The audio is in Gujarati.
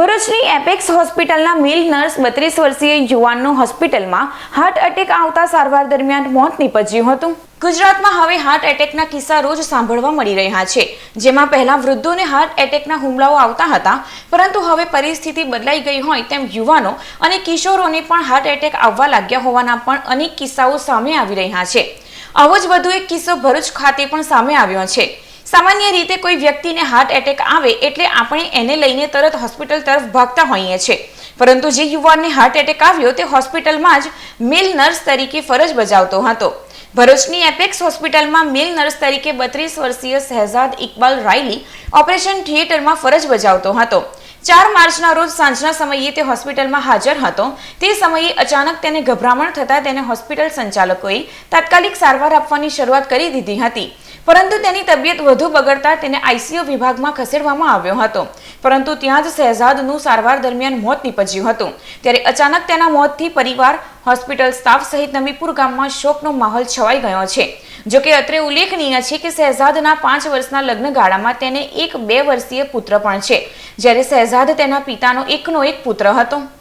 ભરૂચની એપેક્સ હોસ્પિટલના મિલ નર્સ બત્રીસ વર્ષીય યુવાનનું હોસ્પિટલમાં હાર્ટ એટેક આવતા સારવાર દરમિયાન મોત નીપજ્યું હતું. ગુજરાતમાં હવે હાર્ટ એટેકના કિસ્સા રોજ સાંભળવા મળી રહ્યા છે. જેમાં પહેલા વૃદ્ધોને હાર્ટ એટેકના હુમલાઓ આવતા હતા, પરંતુ હવે પરિસ્થિતિ બદલાઈ ગઈ હોય તેમ યુવાનો અને કિશોરોને પણ હાર્ટ એટેક આવવા લાગ્યા હોવાના પણ અનેક કિસ્સાઓ સામે આવી રહ્યા છે. આવો જ વધુ એક કિસ્સો ભરૂચ ખાતે પણ સામે આવ્યો છે. સામાન્ય રીતે કોઈ વ્યક્તિને હાર્ટ એટેક આવે એટલે આપણે એને લઈને તરત હોસ્પિટલ તરફ ભાગતા હોઈએ છીએ. પરંતુ જે યુવાનને હાર્ટ એટેક આવ્યો તે હોસ્પિટલમાં જ મેલ નર્સ તરીકે ફરજ બજાવતો હતો. ભરૂચની એપેક્સ હોસ્પિટલમાં મેલ નર્સ તરીકે બત્રીસ વર્ષીય શહેજાદ ઇકબાલ રાયલી ઓપરેશન થિયેટરમાં ફરજ બજાવતો હતો. ચાર માર્ચના રોજ સાંજના સમયે તે હોસ્પિટલમાં હાજર હતો. તે સમયે અચાનક તેને ગભરામણ થતાં તેને હોસ્પિટલ સંચાલકોએ તાત્કાલિક સારવાર આપવાની શરૂઆત કરી દીધી હતી. પરંતુ તેની તબિયત વધુ બગડતા તેને આઈસીયુ વિભાગમાં ખસેડવામાં આવ્યો હતો. પરંતુ ત્યાં જ શહેજાદનું સારવાર દરમિયાન મોત નીપજ્યું હતું. ત્યારે અચાનક તેના મોતથી પરિવાર, હોસ્પિટલ સ્ટાફ સહિત નમીપુર ગામમાં શોકનો માહોલ છવાઈ ગયો છે. જો કે અત્રે ઉલ્લેખનીય છે કે શહેજાદના પાંચ વર્ષના લગ્ન ગાળામાં તેને એક બે વર્ષીય પુત્ર પણ છે. જ્યારે શહેજાદ તેના પિતાનો એકનો એક પુત્ર હતો.